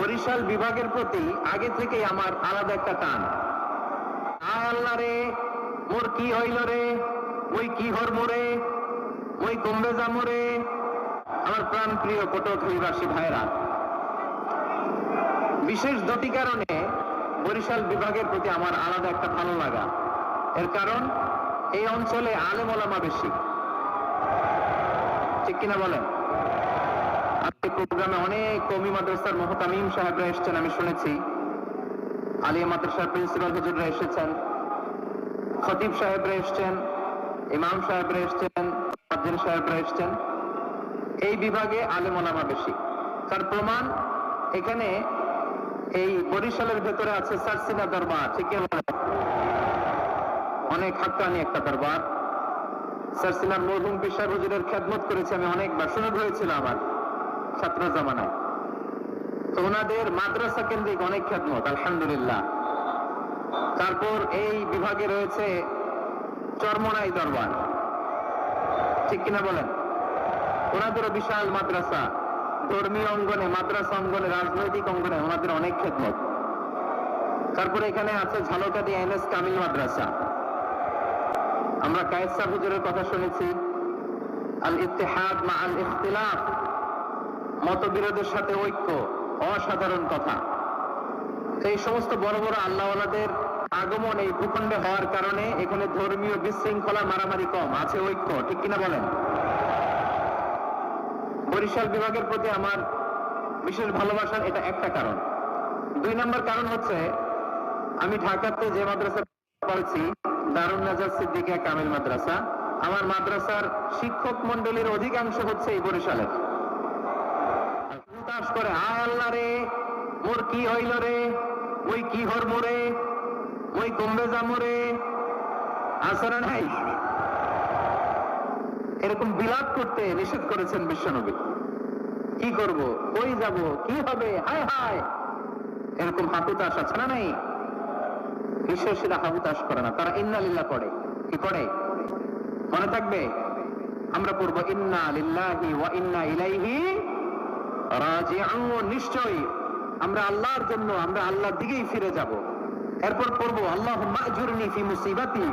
বরিশাল বিভাগের প্রতি আগে থেকেই আমার আলাদা একটা টান। আল্লাহ রে, মোর কি হইল রে? ওই কি হর মোরে ওই কমবে জামরে আমার প্রাণ প্রিয় পটুয়াখালীবাসী ভাইরা বিশেষ দুটি কারণে বরিশাল বিভাগের প্রতি আমার আলাদা একটা ভালো লাগা। এর কারণ, এই অঞ্চলে আলেম ওলামা বেশি। ঠিক কিনা বলেন? আজকে প্রোগ্রামে অনেক কমি মাদ্রাসার মোহতামিম সাহেবরা এসেছেন, আমি শুনেছি। আলিয়া মাদ্রাসার প্রিন্সিপাল হুজুররা এসেছেন, খতিব সাহেবরা এসেছেন, ইমাম সাহেবরা এসেছেন মুয়াজ্জিন সাহেবরা এসেছেন। এই বিভাগে আলেম ওলামা বেশি। তার প্রমাণ এখানে এই বরিশালের ভেতরে আছে সারসিনা দরবার, ঠিক অনেক হাক্কানি একটা দরবার। সারসিনার মরহুম পিসার হুজুরের খেদমত করেছি আমি অনেকবার শুনে হয়েছিল আমার। ছাত্র জামানায়। তো ওনাদের মাদ্রাসা কেন্দ্রিক অনেক খেদমত আলহামদুলিল্লাহ। তারপর এই বিভাগে রয়েছে চরমনাই দরবার। ঠিক কিনা বলেন? ওনাদেরও বিশাল মাদ্রাসা। ধর্মীয় অঙ্গনে, মাদ্রাসা অঙ্গনে, রাজনৈতিক অঙ্গনে ওনাদের অনেক খেদমত তারপরে এখানে আছে ঝালকাটি এনএস কামিল মাদ্রাসা। আমরা কায়েসা হুজুরের কথা শুনেছি। আল ইত্তেহাদ মা আল ইখতিলাফ মতবিরোধের সাথে ঐক্য, অসাধারণ কথা। এই সমস্ত বড় বড় আল্লাহওয়ালাদের আগমন এই ভূখণ্ডে হওয়ার কারণে এখানে ধর্মীয় বিশৃঙ্খলা মারামারি কম, আছে ঐক্য, ঠিক কিনা বলেন? বরিশাল বিভাগের প্রতি আমার বিশেষ ভালোবাসার এটা একটা কারণ। দুই নম্বর কারণ হচ্ছে, আমি ঢাকাতে যে মাদ্রাসা পড়েছি, দারুণ নাজার সিদ্দিকিয়া কামিল মাদ্রাসা, আমার মাদ্রাসার শিক্ষক মন্ডলীর অধিকাংশ হচ্ছে এই বরিশালের। উদাস করে আয় আল্লাহ রে। মোর কি হইল রে? ওই কি হর মোরে ওই কমবে জামরে আসরে নাই? এরকম বিলাপ করতে নিষেধ করেছেন বিশ্বনবী। কি করব? কই যাব? কি হবে? হায় হায়! এরকম হাতুতাস আছে না নাই? বিশ্বাসীরা হাহুতাস করে না। তারা ইন্না লিল্লাহ পড়ে। কি করে মনে থাকবে? আমরা পড়ব, ইন্না লিল্লাহি ওয়া ইন্না ইলাইহি নিশ্চয়ই আমরা আল্লাহর জন্য, আমরা আল্লাহর দিকেই ফিরে যাব। এরপর আজুরনি ফি মুসিবাতি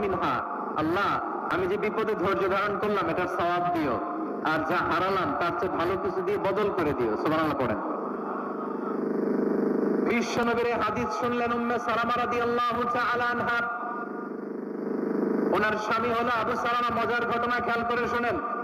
মিনহা। আল্লাহ, আমি যে বিপদে ধৈর্য ধারণ করলাম, এটার সওয়াব দিও। আর যা হারালাম, তার চেয়ে ভালো কিছু দিয়ে বদল করে দিও। সুবহানাল্লাহ পড়েন। বিশ্বনবীর এই হাদিস শুনলেন উম্মে সালামা রাদিয়াল্লাহু ওনার স্বামী হলো আবু সালামা, মজার ঘটনা খেয়াল করে শুনেন।